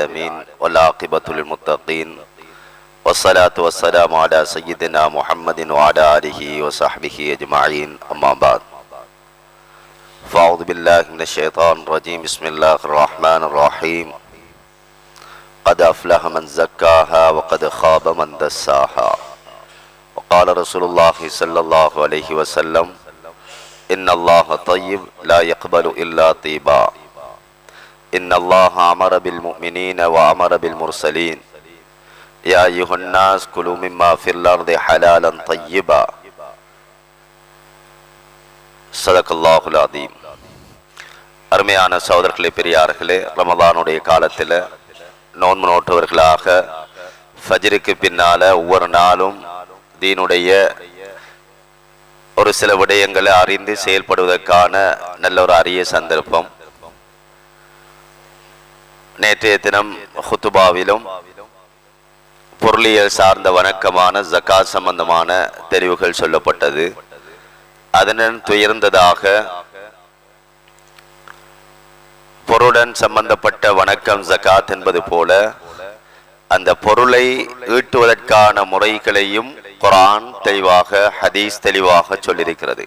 العالمين والعاقبة للمتقين. والصلاة والسلام على سيدنا محمد وعلى آله وصحبه أجمعين. أما بعد. فأعوذ بالله من الشيطان الرجيم. بسم الله الرحمن الرحيم. قد أفلح من زكاها وقد خاب من دساها. وقال رسول الله صلى الله عليه وسلم إن الله طيب لا يقبل إلا طيبا. إن الله أمر بالمؤمنين وأمر بالمرسلين يا أيها الناس كلوا مما في الأرض حلالا طيبا صدق الله العظيم அருமையான சகோதரர்களே பெரியார்களே ரமதானுடைய காலத்தில் நோன்பு நோட்டவர்களாக ஃபஜ்ருக்கு பின்னால ஒவ்வொரு நாளும் தீனுடைய ஒரு சில விடயங்களை அறிந்து செயல்படுவதற்கான நல்ல ஒரு அரிய சந்தர்ப்பம் நேற்றைய தினம் ஹுத்துபாவிலும் பொருளியல் சார்ந்த வணக்கமான ஜக்கா சம்பந்தமான தெரிவுகள் சொல்லப்பட்டது. அதனுடன் துயர்ந்ததாக பொருளுடன் சம்பந்தப்பட்ட வணக்கம் ஜக்காத் என்பது போல அந்த பொருளை ஈட்டுவதற்கான முறைகளையும் குரான் தெளிவாக ஹதீஸ் தெளிவாக சொல்லியிருக்கிறது.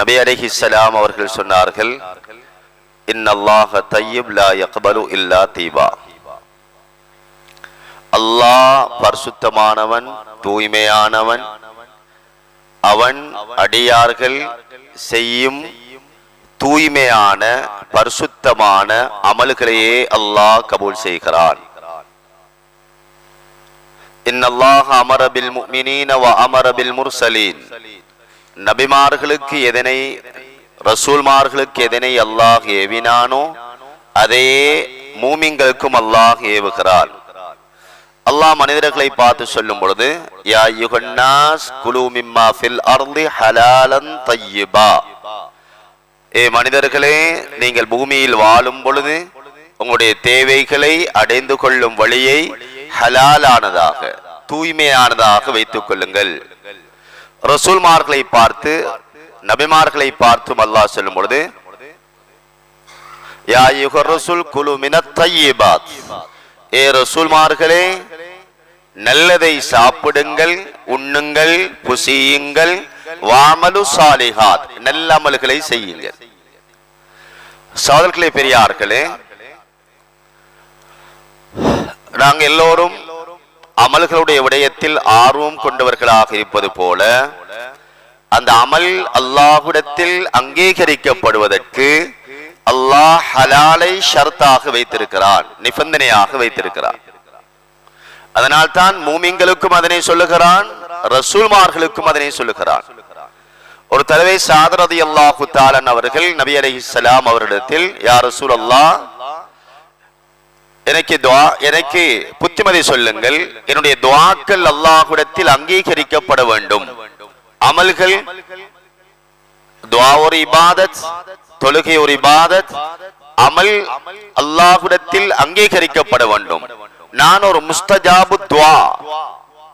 நபி அலிஹிஸ்லாம் அவர்கள் சொன்னார்கள் இன்னல்லாஹ தையிப் லா யக்பலு இல்லா தீபா அல்லாஹ் பரிசுத்தமானவன் தூய்மையானவன் அவன் அடியார்கள் செய்யும் தூய்மையான பரிசுத்தமான அமல்களையே அல்லாஹ் கபூல் செய்கிறான். இன்னல்லாஹ் அமரபில் முஃமினீன வ அமரபில் முர்சலீன் நபிமார்களுக்கு எதனை ரசூல்மார்களுக்கு எதனை அல்லாஹ் ஏவினானோ அதையே மூமிங்களுக்கும் அல்லாஹ் ஏவுகிறார் அல்லாஹ் மனிதர்களை பார்த்து சொல்லும் பொழுது யா யுகன்னாஸ் குலு மிம்மா ஃபில் அர்லி ஹலாலன் தய்யிபா. ஏ மனிதர்களே நீங்கள் பூமியில் வாழும் பொழுது உங்களுடைய தேவைகளை அடைந்து கொள்ளும் வழியை ஹலாலானதாக தூய்மையானதாக வைத்துக் கொள்ளுங்கள். ரசூல்மார்களை பார்த்து நபிமார்களை பார்த்தும் அல்லாஹ் சொல்லும் பொழுது யா யுகர் ரசூல் குலு ஏ ரசூல்மார்களே நல்லதை சாப்பிடுங்கள் உண்ணுங்கள் புசியுங்கள் வாமலு சாலிஹாத் நல்ல அமல்களை செய்யுங்கள். சோதர்களே பெரியார்களே நாங்க எல்லோரும் அமல்களுடைய விடயத்தில் ஆர்வம் கொண்டவர்களாக இருப்பது போல அந்த அமல் அல்லாஹுடத்தில் அங்கீகரிக்கப்படுவதற்கு அல்லாஹ் ஹலாலை ஷர்த்தாக வைத்திருக்கிறான் நிபந்தனையாக வைத்திருக்கிறான். அதனால் தான் மூமிங்களுக்கும் அதனை சொல்லுகிறான் ரசூல்மார்களுக்கும் அதனை சொல்லுகிறான். ஒரு தடவை சாதரதி அல்லாஹு தாலன் அவர்கள் நபி அலைஹிஸ்ஸலாம் அவரிடத்தில் யார் ரசூல் அல்லா எனக்கு துவா எனக்கு புத்திமதி சொல்லுங்கள் என்னுடைய துவாக்கள் அல்லாஹுடத்தில் அங்கீகரிக்கப்பட வேண்டும். அமல்கள் துவா ஒரு இபாதத் தொழுகை ஒரு இபாதத் அமல் அல்லாஹுடத்தில் அங்கீகரிக்கப்பட வேண்டும். நான் ஒரு முஸ்தஜாபு துவா.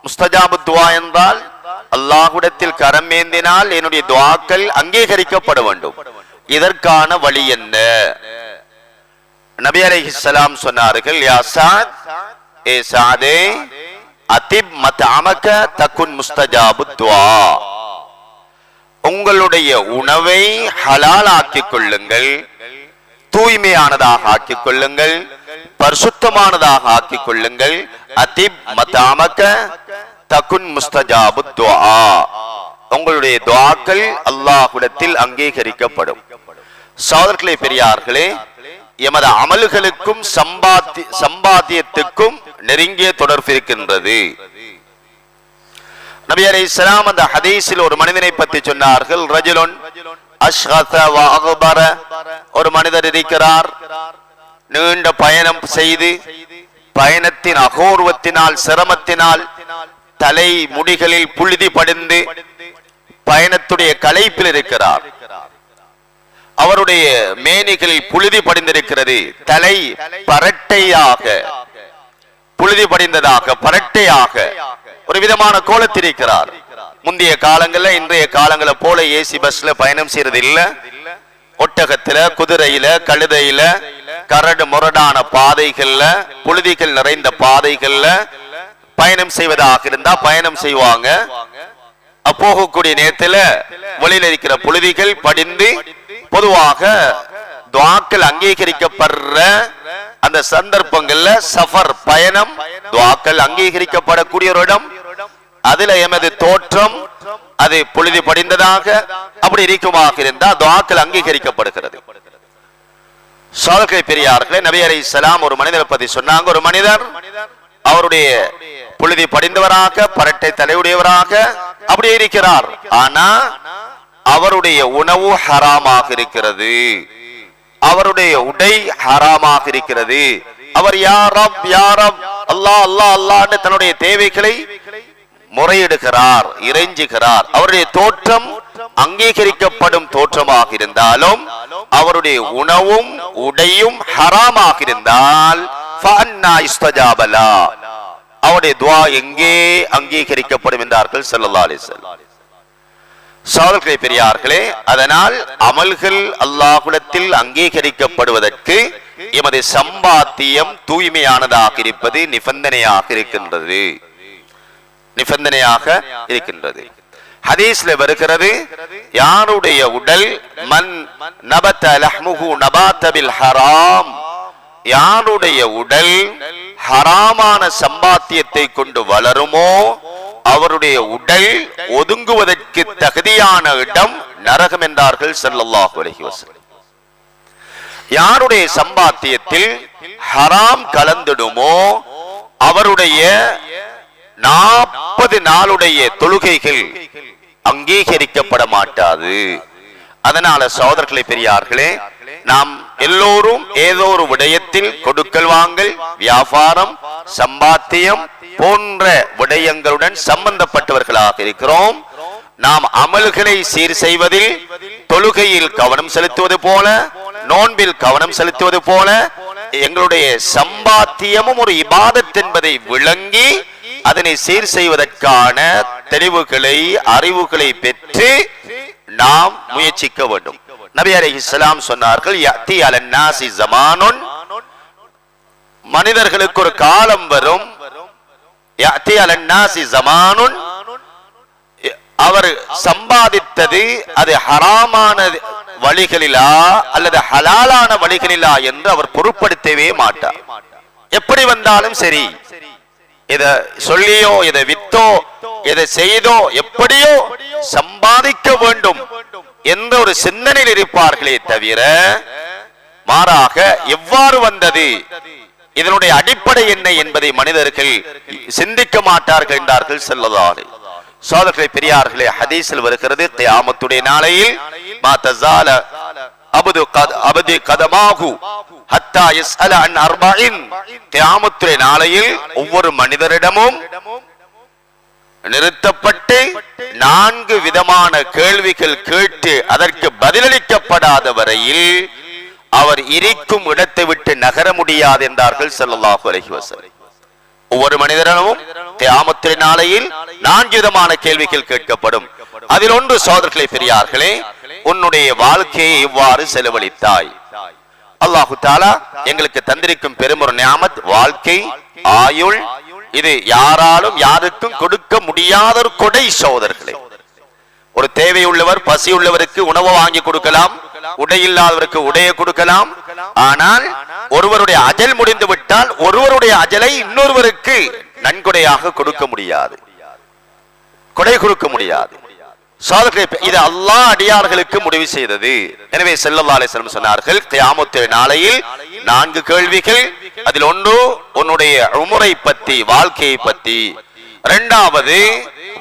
முஸ்தஜாபு துவா என்றால் அல்லாஹுடத்தில் கரம் ஏந்தினால் என்னுடைய துவாக்கள் அங்கீகரிக்கப்பட வேண்டும். இதற்கான வழி என்ன? நபி அலைஹிஸ்ஸலாம் சொன்னார்கள் யா சாத் ஏ சாதே அதிப் மத்அமக தகுன் முஸ்தஜாபு துவா. உங்களுடைய உணவை ஹலால் ஆக்கிக் கொள்ளுங்கள். தூய்மையானதாக ஆக்கிக் கொள்ளுங்கள். பரிசுத்தமானதாக ஆக்கிக் கொள்ளுங்கள். அதிப் மத்தாமக்க தகுன் முஸ்தஜாபு துவா உங்களுடைய துவாக்கள் அல்லாஹுடத்தில் அங்கீகரிக்கப்படும். சோதர்களே பெரியார்களே எமது அமல்களுக்கும் சம்பாத்தி சம்பாத்தியத்துக்கும் நெருங்கிய தொடர்பு இருக்கின்றது. நபி அலைஹிஸ்ஸலாம் அந்த ஹதீஸில் ஒரு மனிதனை பற்றி சொன்னார்கள். ரஜுலுன் அஷ்ஹஸ ஒரு மனிதர் இருக்கிறார். நீண்ட பயணம் செய்து பயணத்தின் அகோர்வத்தினால் சிரமத்தினால் தலை முடிகளில் புழுதி படிந்து பயணத்துடைய களைப்பில் இருக்கிறார். அவருடைய மேனிகளில் புழுதி படிந்திருக்கிறது. தலை பரட்டையாக புழுதி படிந்ததாக பரட்டையாக ஒரு விதமான கோலத்தில் இருக்கிறார். முந்தைய காலங்கள்ல இன்றைய காலங்களை போல ஏசி பஸ்ல பயணம் செய்யறது இல்ல ஒட்டகத்துல குதிரையில கழுதையில கரடு முரடான பாதைகள்ல புழுதிகள் நிறைந்த பாதைகள்ல பயணம் செய்வதாக இருந்தா பயணம் செய்வாங்க. அப்போகக்கூடிய நேரத்துல வெளியில இருக்கிற புழுதிகள் படிந்து பொதுவாக துவாக்கள் அங்கீகரிக்கப்படுற அந்த சந்தர்ப்பங்கள்ல சஃபர் பயணம் துவாக்கள் அங்கீகரிக்கப்படக்கூடிய ஒரு இடம் அதுல எமது தோற்றம் அது புழுதி படிந்ததாக அப்படி இருக்குமாக இருந்தால் துவாக்கள் அங்கீகரிக்கப்படுகிறது. சோதகை பெரியார்களே நபி அலை சலாம் ஒரு மனிதரை பத்தி சொன்னாங்க. ஒரு மனிதர் அவருடைய புழுதி படிந்தவராக பரட்டை தலையுடையவராக அப்படியே இருக்கிறார். ஆனா அவருடைய உணவு ஹராமாக இருக்கிறது. அவருடைய உடை ஹராமாக இருக்கிறது. அவர் யாரம் யாரம் அல்லா அல்லா அல்லான்னு தன்னுடைய தேவைகளை முறையிடுகிறார் இறைஞ்சுகிறார். அவருடைய தோற்றம் அங்கீகரிக்கப்படும் தோற்றமாக இருந்தாலும் அவருடைய உணவும் உடையும் ஹராமாக இருந்தால் அவருடைய துவா எங்கே அங்கீகரிக்கப்படும் என்றார்கள் செல்லல்லா அலிசல்லா வஸல்லம் பெரியார்களே அதனால் அமல்கள் அல்லாஹ்விடத்தில் அங்கீகரிக்கப்படுவதற்கு எமது சம்பாத்தியம் தூய்மையானதாக இருப்பது நிபந்தனையாக இருக்கின்றது. நிபந்தனையாக இருக்கின்றது. ஹதீஸ்ல வருகிறது யாருடைய உடல் மன் நபத்த லஹ்முஹு நபாத்தபில் ஹராம்? யாருடைய உடல் ஹராமான சம்பாத்தியத்தை கொண்டு வளருமோ அவருடைய உடல் ஒதுங்குவதற்கு தகுதியான இடம் நரகம் என்றார்கள் செல்லல்லாஹு அலைஹி வஸல்லம். யாருடைய சம்பாத்தியத்தில் ஹராம் கலந்துடுமோ அவருடைய நாற்பது நாளுடைய தொழுகைகள் அங்கீகரிக்கப்பட மாட்டாது. அதனால சோதர்களை பெரியார்களே நாம் எல்லோரும் ஏதோ ஒரு விடயத்தில் கொடுக்கல் வாங்கல் வியாபாரம் சம்பாத்தியம் போன்ற விடயங்களுடன் சம்பந்தப்பட்டவர்களாக இருக்கிறோம். நாம் அமல்களை சீர் செய்வதில் தொழுகையில் கவனம் செலுத்துவது போல நோன்பில் கவனம் செலுத்துவது போல எங்களுடைய சம்பாத்தியமும் ஒரு இபாதத் என்பதை விளங்கி அதனை சீர் செய்வதற்கான தெளிவுகளை அறிவுகளை பெற்று நாம் முயற்சிக்க வேண்டும். நபி அலி இஸ்லாம் சொன்னார்கள் யத்தி அலன்னாசி ஜமானுன் மனிதர்களுக்கு ஒரு காலம் வரும். யத்தி அலன்னாசி ஜமானுன் அவர் சம்பாதித்தது அது ஹராமான வழிகளிலா அல்லது ஹலாலான வழிகளிலா என்று அவர் பொருட்படுத்தவே மாட்டார். எப்படி வந்தாலும் சரி இதை சொல்லியோ இதை வித்தோ இதை செய்தோ எப்படியோ சம்பாதிக்க வேண்டும் எந்த ஒரு சிந்தனையில் இருப்பார்களே தவிர மாறாக எவ்வாறு வந்தது இதனுடைய அடிப்படை என்ன என்பதை மனிதர்கள் சிந்திக்க மாட்டார்கள் என்றார்கள் செல்லதாலே சோதர்களை பெரியார்களே ஹதீஸில் வருகிறது தியாமத்துடைய நாளையில் மா அபது கதமாகு ஹத்தா நாளையில் ஒவ்வொரு மனிதரிடமும் நிறுத்தப்பட்டு நான்கு விதமான கேள்விகள் கேட்டு அதற்கு பதிலளிக்கப்படாத வரையில் அவர் இருக்கும் இடத்தை விட்டு நகர முடியாது என்றார்கள் ஸல்லல்லாஹு ஒவ்வொரு மனிதனும் கியாமத்தின் நாளையில் நான்கு விதமான கேள்விகள் கேட்கப்படும். அதில் ஒன்று சோதர்களை பெரியார்களே உன்னுடைய வாழ்க்கையை இவ்வாறு செலவழித்தாய்? அல்லாஹு தாலா எங்களுக்கு தந்திருக்கும் பெருமொரு நியாமத் வாழ்க்கை ஆயுள். இது யாராலும் யாருக்கும் கொடுக்க முடியாத ஒரு கொடை சோதர்களே ஒரு தேவையுள்ளவர் பசி உள்ளவருக்கு உணவு வாங்கி கொடுக்கலாம் உடை இல்லாதவருக்கு உடையை கொடுக்கலாம். ஆனால் ஒருவருடைய அஜல் முடிந்து விட்டால் ஒருவருடைய அஜலை இன்னொருவருக்கு நன்கொடையாக கொடுக்க முடியாது. கொடை கொடுக்க முடியாது. இது அல்லாஹ் அடியார்களுக்கு முடிவு செய்தது. எனவே செல்லல்லா சொன்னார்கள் கியாமத்து நாளையில் நான்கு கேள்விகள் அதில் ஒன்று உன்னுடைய உமுறை பத்தி வாழ்க்கையை பத்தி. இரண்டாவது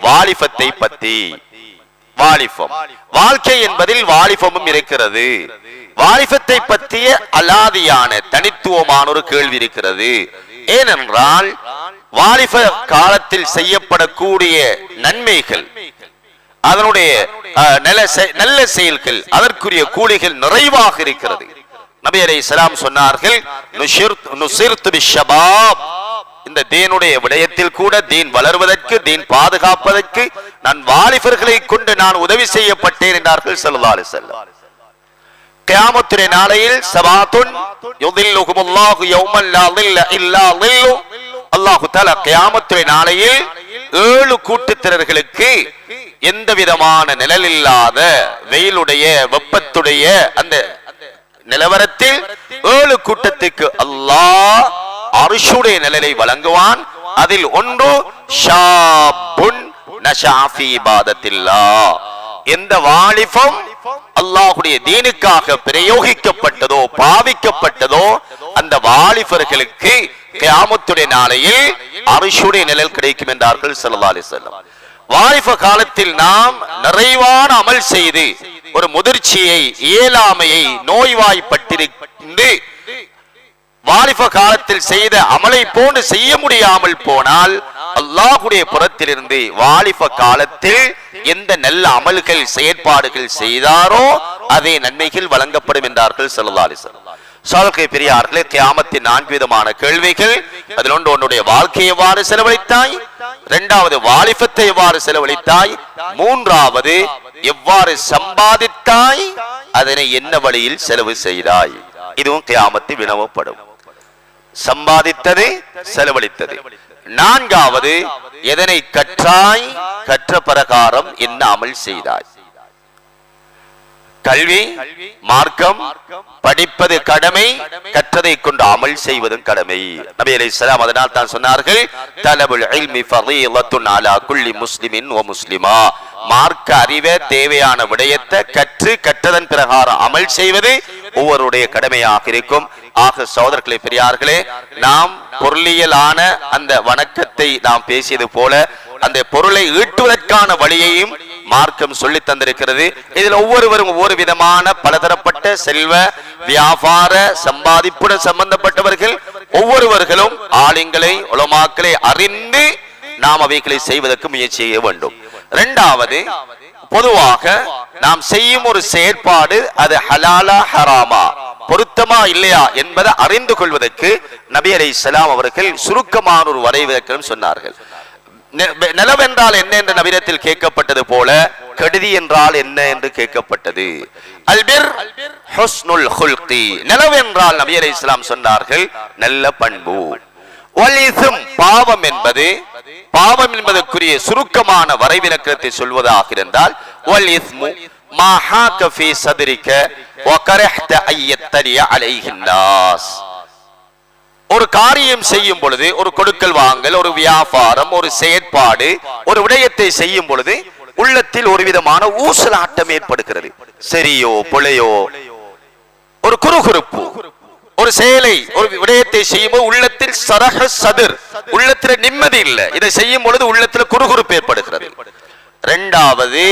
வாலிபத்தை பத்தி. வாலிபம். வாழ்க்கை என்பதில் வாலிபமும் இருக்கிறது. வாலிபத்தை பற்றிய அலாதியான தனித்துவமான ஒரு கேள்வி இருக்கிறது. ஏனென்றால் வாலிப காலத்தில் செய்யப்படக்கூடிய நன்மைகள் அதனுடைய நல்ல செயல்கள் அதற்குரிய கூலிகள் நிறைவாக இருக்கிறது. நபி சலாம் சொன்னார்கள் இந்த தீனுடைய விடயத்தில் கூட தீன் வளர்வதற்கு தீன் பாதுகாப்பதற்கு நான் வாலிபர்களை கொண்டு நான் உதவி செய்யப்பட்டேன் என்றார்கள் ஸல்லல்லாஹு அலைஹி கியாமத்துடைய நாளையில் சபாத்துன் லா தில்ல இல்லா தில்லு. அல்லாஹு தஆலா கியாமத்துடைய நாளையில் ஏழு கூட்டத்தினர்களுக்கு எந்த விதமான நிழல் இல்லாத வெயிலுடைய வெப்பத்துடைய அந்த நிலவரத்தில் ஏழு கூட்டத்துக்கு அல்லாஹ் அரிசுடைய நிழலை வழங்குவான். அதில் ஒன்று ஷாபுன் எந்த வாலிபம் அல்லாஹுடைய தீனுக்காக பிரயோகிக்கப்பட்டதோ பாவிக்கப்பட்டதோ அந்த வாலிபர்களுக்கு கியாமத்துடைய நாளையில் அரிசுடைய நிழல் கிடைக்கும் என்றார்கள் ஸல்லல்லாஹு அலைஹி வாலிப காலத்தில் நாம் நிறைவான அமல் செய்து ஒரு முதிர்ச்சியை இயலாமையை நோய்வாய்ப்பட்டிருந்து வாலிப காலத்தில் செய்த அமலை போன்று செய்ய முடியாமல் போனால் அல்லாஹுடைய புறத்திலிருந்து வாலிப காலத்தில் எந்த நல்ல அமல்கள் செயற்பாடுகள் செய்தாரோ அதே நன்மைகள் வழங்கப்படும் என்றார்கள் ஸல்லல்லாஹு அலைஹி வஸல்லம் பெரியார்களே கியாமத்தின் நான்கு விதமான கேள்விகள். அதில் ஒன்று உன்னுடைய வாழ்க்கையை எவ்வாறு செலவழித்தாய்? இரண்டாவது வாலிபத்தை எவ்வாறு செலவழித்தாய்? மூன்றாவது எவ்வாறு சம்பாதித்தாய்? அதனை என்ன வழியில் செலவு செய்தாய்? இதுவும் கியாமத்தில் வினவப்படும். சம்பாதித்தது செலவழித்தது. நான்காவது எதனை கற்றாய்? கற்ற பிரகாரம் என்ன அமல் செய்தாய். கல்வி மார்க்கம் படிப்பது கடமை கற்றதை கொண்டு அமல் செய்வதும் கடமை. நபி அதனால் தான் சொன்னார்கள் தலபுல் இல்மி ஃபதீலத்துன் அலா குல்லி முஸ்லிமின் வ முஸ்லிமா. மார்க்க அறிவே தேவையான விடயத்தை கற்று கற்றதன் பிரகாரம் அமல் செய்வது ஒவ்வொருடைய கடமையாக இருக்கும். ஆக சகோதரர்களே பெரியார்களே நாம் பொருளியலான அந்த வணக்கத்தை நாம் பேசியது போல அந்த பொருளை ஈட்டுவதற்கான வழியையும் மார்க்கம் சொல்லி தந்திருக்கிறது. இதில் ஒவ்வொருவரும் ஒவ்வொரு விதமான பலதரப்பட்ட செல்வ வியாபார சம்பாதிப்புடன் சம்பந்தப்பட்டவர்கள் ஒவ்வொருவர்களும் ஆளுங்களை உலமாக்களை அறிந்து நாம் அவைகளை செய்வதற்கு முயற்சி செய்ய வேண்டும். இரண்டாவது பொதுவாக நாம் செய்யும் ஒரு செயற்பாடு அது ஹலாலா ஹராமா பொருத்தமா இல்லையா என்பதை அறிந்து கொள்வதற்கு நபி அலைஹிஸ்ஸலாம் அவர்கள் சுருக்கமான ஒரு வரைவிலக்கணம் சொன்னார்கள். நிலவென்றால் என்ன என்ற நவீனத்தில் கேட்கப்பட்டது போல கெடுதி என்றால் என்ன என்று கேட்கப்பட்டது. அல்பிர் ஹுஸ்னுல் ஹுல்கி. நிலவென்றால் நபி இஸ்லாம் சொன்னார்கள் நல்ல பண்பு. பாவம் என்பது பாவம் என்பதற்குரிய சுருக்கமான வரைவிலக்கணத்தை சொல்வதாக இருந்தால் வலிஸ்மு மா ஹாக ஃபீ சதுரிக்க வ ஐயத்தரிய அலைஹின்னாஸ் ஒரு காரியம் செய்யும் பொழுது ஒரு கொடுக்கல் வாங்கல் ஒரு வியாபாரம் ஒரு செயற்பாடு ஒரு விடயத்தை செய்யும் பொழுது உள்ளத்தில் ஒரு விதமான ஊசலாட்டம் ஏற்படுகிறது. சரியோ பிழையோ ஒரு குறுகுறுப்பு ஒரு செயலை ஒரு விடயத்தை செய்யும்போது உள்ளத்தில் சரக சதுர் உள்ளத்தில் நிம்மதி இல்லை. இதை செய்யும் பொழுது உள்ளத்தில் குறுகுறுப்பு ஏற்படுகிறது. ரெண்டாவது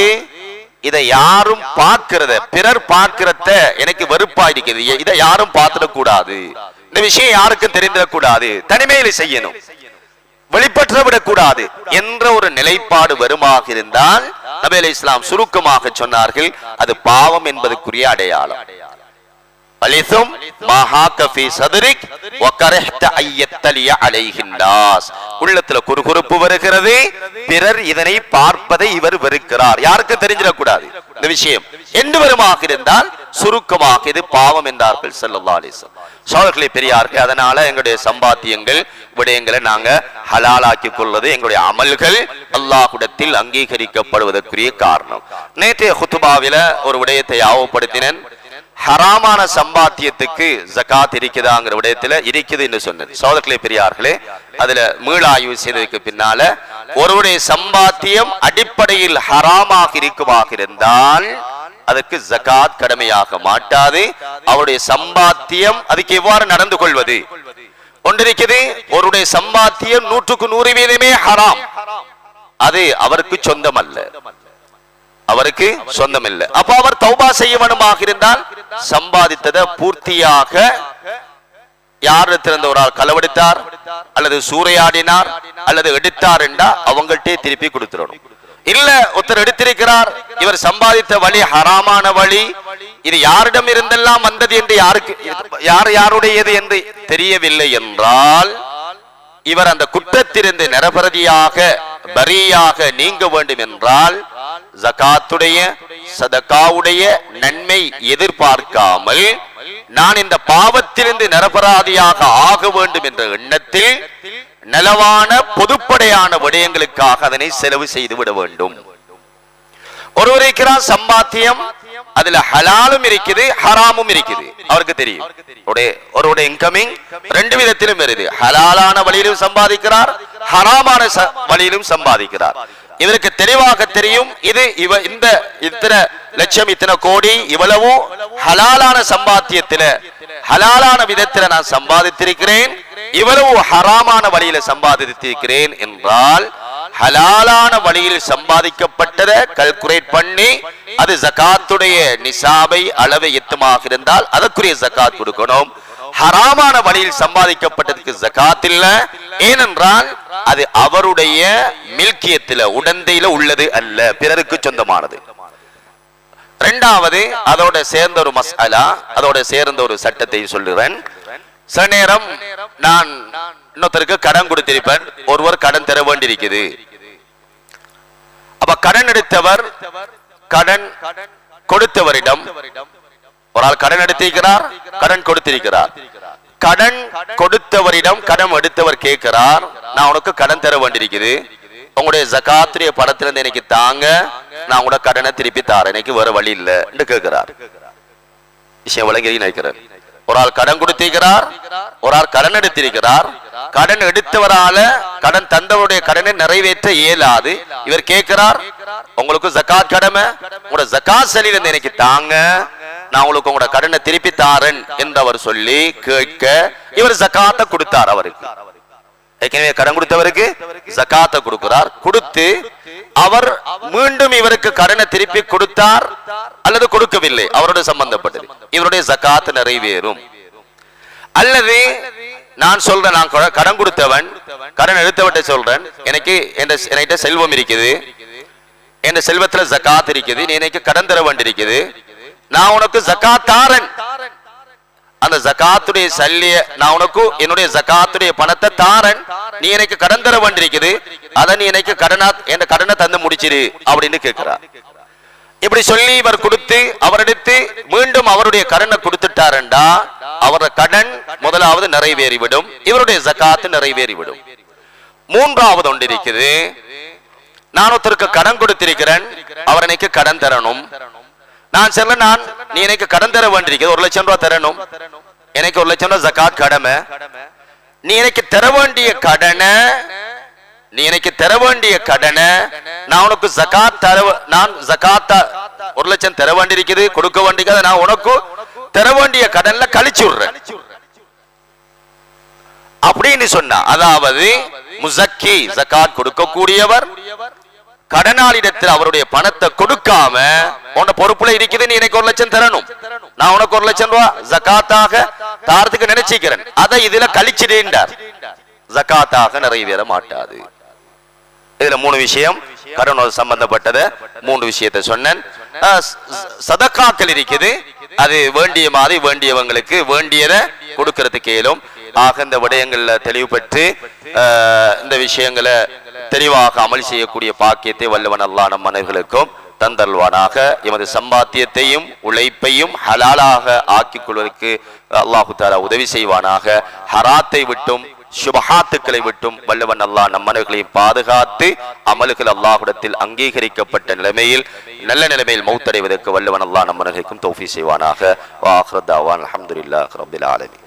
இதை யாரும் பார்க்கிறத பிறர் பார்க்கிறத எனக்கு வெறுப்பா இதை யாரும் பார்த்துடக்கூடாது. இந்த விஷயம் யாருக்கும் தெரிந்திடக்கூடாது. தனிமையில செய்யணும். வெளிப்பற்ற விடக்கூடாது என்ற ஒரு நிலைப்பாடு வருமாக இருந்தால் நபி அலி இஸ்லாம் சுருக்கமாக சொன்னார்கள் அது பாவம் என்பதற்குரிய அடையாளம். வலிசும் சதுரிக் ஐயத்தலிய உள்ளத்துல குறுகுறுப்பு வருகிறது. பிறர் இதனை பார்ப்பதை இவர் வெறுக்கிறார். யாருக்கு தெரிஞ்சிடக்கூடாது? இந்த விஷயம். என்று வருமாக இருந்தால் சுருக்கமாக இது பாவம் என்றார்கள் ஸல்லல்லாஹு அலிசம் சோழர்களே பெரியார்கள் அதனால எங்களுடைய சம்பாத்தியங்கள் விடயங்களை நாங்க ஹலாலாக்கி கொள்வது எங்களுடைய அமல்கள் அல்லாஹுடத்தில் அங்கீகரிக்கப்படுவதற்குரிய காரணம். நேற்றைய குத்துபாவில ஒரு விடயத்தை யாவப்படுத்தினேன் ஹராமான சம்பாத்தியத்துக்கு ஜகாத் இருக்குதாங்கிற விடயத்துல இருக்குது என்று சொன்னது. சோதர்களே பெரியார்களே அதுல மீளாய்வு செய்ததுக்கு பின்னால ஒருவருடைய சம்பாத்தியம் அடிப்படையில் ஹராமாக இருக்குமாக இருந்தால் அதற்கு ஜகாத் கடமையாக மாட்டாது. அவருடைய சம்பாத்தியம் அதுக்கு எவ்வாறு நடந்து கொள்வது? ஒன்றிருக்கிறது ஒருடைய சம்பாத்தியம் நூற்றுக்கு நூறு வீதமே ஹராம். அது அவருக்கு சொந்தம் அல்ல அவருக்கு சொந்தம் இல்லை அப்ப அவர் தௌபா செய்யவனுமாக இருந்தால் சம்பாதித்ததை பூர்த்தியாக யாரிடத்திலிருந்து ஒரு ஆள்? களவெடுத்தார் அல்லது சூறையாடினார் அல்லது எடுத்தார் என்றா அவங்கள்ட்டே திருப்பி கொடுத்துடணும். இல்ல ஒருத்தர் எடுத்திருக்கிறார் இவர் சம்பாதித்த வழி ஹராமான வழி இது யாரிடம் இருந்தெல்லாம் வந்தது என்று யாருக்கு யார் யாருடையது என்று தெரியவில்லை என்றால் இவர் அந்த குற்றத்திலிருந்து நிரபரதியாக பரியாக நீங்க வேண்டும் என்றால் ஜகாத்துடைய சதகாவுடைய நன்மை எதிர்பார்க்காமல் நான் இந்த பாவத்திலிருந்து நிரபராதியாக ஆக வேண்டும் என்ற எண்ணத்தில் நலவான பொதுப்படையான விடயங்களுக்காக அதனை செலவு செய்து விட வேண்டும். ஒருவர் சம்பாத்தியம் அதுல ஹலாலும் இருக்குது ஹராமும் இருக்குது. அவருக்கு தெரியும். ஒருவருடைய இன்கமிங் ரெண்டு விதத்திலும் வருது ஹலாலான வழியிலும் சம்பாதிக்கிறார் ஹராமான வழியிலும் சம்பாதிக்கிறார். இவருக்கு தெளிவாக தெரியும் இது இவ இந்த இத்தனை லட்சம் இத்தனை கோடி இவ்வளவு ஹலாலான சம்பாத்தியத்தில ஹலாலான விதத்தில நான் சம்பாதித்திருக்கிறேன். இவ்வளவு ஹராமான வழியில சம்பாதித்திருக்கிறேன் என்றால் ஹலாலான வழியில் சம்பாதிக்கப்பட்டதை கல்குலேட் பண்ணி அது ஜகாத்துடைய நிசாபை அளவை எத்துமாக இருந்தால் அதற்குரிய ஜகாத் கொடுக்கணும். ஹராமான வழியில் சம்பாதிக்கப்பட்டதுக்கு ஜகாத் இல்ல. ஏனென்றால் அது அவருடைய மில்கியத்தில உடந்தையில உள்ளது அல்ல. பிறருக்கு சொந்தமானது. ரெண்டாவது அதோட சேர்ந்த ஒரு மசாலா அதோட சேர்ந்த ஒரு சட்டத்தை சொல்லுறேன். சில நேரம் நான் இன்னொருத்தருக்கு கடன் கொடுத்திருப்பேன். ஒருவர் கடன் தர வேண்டியிருக்குது. அப்ப கடன் எடுத்தவர் கடன் கொடுத்தவரிடம் ஒரு ஆள் கடன் எடுத்திருக்கிறார் கடன் கொடுத்திருக்கிறார். கடன் கொடுத்தவரிடம் கடன் எடுத்தவர் கேட்கிறார் நான் உனக்கு கடன் தர வேண்டியிருக்குது. உங்களுடைய ஜகாத்துடைய படத்திலிருந்து எனக்கு தாங்க நான் உங்களோட கடனை திருப்பி தாரேன். எனக்கு வேற வழி இல்லை என்று கேட்கிறார். விஷயம் விளங்கி நினைக்கிறேன். ஒரு ஆள் கடன் கொடுத்திருக்கிறார் ஒரு ஆள் கடன் எடுத்திருக்கிறார். கடன் எடுத்தவரால கடன் தந்தவருடைய கடனை நிறைவேற்ற இயலாது. இவர் கேட்கிறார் உங்களுக்கு ஜகாத் கடமை? உங்களோட ஜகாத் சலிலிருந்து எனக்கு தாங்க. நான் உங்களுக்கு உங்களோட கடனை திருப்பி தாரன் என்று அவர் சொல்லி கேட்க இவர் ஜக்காத்த கொடுத்தார் அவருக்கு. ஏற்கனவே கடன் கொடுத்தவருக்கு ஜக்காத்த கொடுக்கிறார். கொடுத்து அவர் மீண்டும் இவருக்கு கடனை திருப்பி கொடுத்தார் அல்லது கொடுக்கவில்லை அவரோட சம்பந்தப்பட்டது. இவருடைய ஜகாத் நிறைவேறும். அல்லது நான் சொல்றேன் நான் கடன் கொடுத்தவன் கடன் எடுத்தவட்ட சொல்றேன் எனக்கு என்ற- என்கிட்ட செல்வம் இருக்குது என் செல்வத்துல ஜக்காத் இருக்குது நீ எனக்கு கடன் தர வேண்டியிருக்குது நான் உனக்கு ஜக்காத்தாரன் அந்த ஜக்காத்துடைய சல்லிய நான் உனக்கு என்னுடைய ஜக்காத்துடைய பணத்தை தாரன். நீ எனக்கு கடன் தர வேண்டியிருக்குது அதை நீ எனக்கு கடனா என் கடனை தந்து முடிச்சிரு அப்படின்னு கேட்கிறார் இப்படி சொல்லி இவர் கொடுத்து அவரெடுத்து மீண்டும் அவருடைய கடனை கொடுத்துட்டாருண்டா அவருடைய கடன் முதலாவது நிறைவேறிவிடும் இவருடைய ஜகாத்து நிறைவேறிவிடும். மூன்றாவது ஒன்று இருக்குது நான் ஒருத்தருக்கு கடன் கொடுத்திருக்கிறேன் அவர் எனக்கு கடன் தரணும். நான் சொல்ல நான் நீ எனக்கு கடன் தர வேண்டியிருக்கிறது ஒரு லட்சம் ரூபாய் தரணும். எனக்கு ஒரு லட்சம் ரூபாய் ஜகாத் கடமை. நீ எனக்கு தர வேண்டிய கடனை நீ எனக்கு தர வேண்டிய கடனை நான் உனக்கு ஜகாத் தர நான் ஜகாத்த ஒரு லட்சம் தர வேண்டியிருக்குது கொடுக்க வேண்டியது நான் உனக்கு தர வேண்டிய கடன்ல கழிச்சு விடுறேன். அப்படின்னு சொன்னா அதாவது முசக்கி ஜகாத் கொடுக்கக்கூடியவர் கடனாளிடத்தில் அவருடைய பணத்தை கொடுக்காம உன்ன பொறுப்புல இருக்குது நீ எனக்கு ஒரு லட்சம் தரணும். நான் உனக்கு ஒரு லட்சம் ரூபா ஜகாத்தாக தாரத்துக்கு நினைச்சிக்கிறேன். அதை இதுல கழிச்சிடுண்டார் ஜக்காத்தாக நிறைவேற மாட்டாது. இதுல மூணு விஷயம். கடனோடு சம்பந்தப்பட்டது. மூன்று விஷயத்தை சொன்னேன். சதக்காக்கள் இருக்குது. அது வேண்டிய மாதிரி வேண்டியவங்களுக்கு வேண்டியதை கொடுக்கறதுக்கு இயலும். ஆக இந்த விடயங்கள்ல தெளிவு பெற்று அஹ், இந்த விஷயங்களை தெளிவாக அமல் செய்யக்கூடிய பாக்கியத்தை வல்லவன் அல்லாஹ் நம் மனிதர்களுக்கும் தந்தல்வானாக எமது சம்பாத்தியத்தையும் உழைப்பையும் ஹலாலாக ஆக்கிக் கொள்வதற்கு அல்லாஹு தாலா உதவி செய்வானாக. ஹராத்தை விட்டும் சுபஹாத்துக்களை விட்டும் வல்லவன் அல்லாஹ் நம் மனங்களையும் பாதுகாத்து அமல்கள் அல்லாஹுடத்தில் அங்கீகரிக்கப்பட்ட நிலைமையில் நல்ல நிலைமையில் மௌத்தடைவதற்கு வல்லவன் அல்லாஹ் நம் மனங்களுக்கும் தோஃபி செய்வானாக. வாஹ்ரத் தாவான் அல்ஹம்துலில்லாஹ்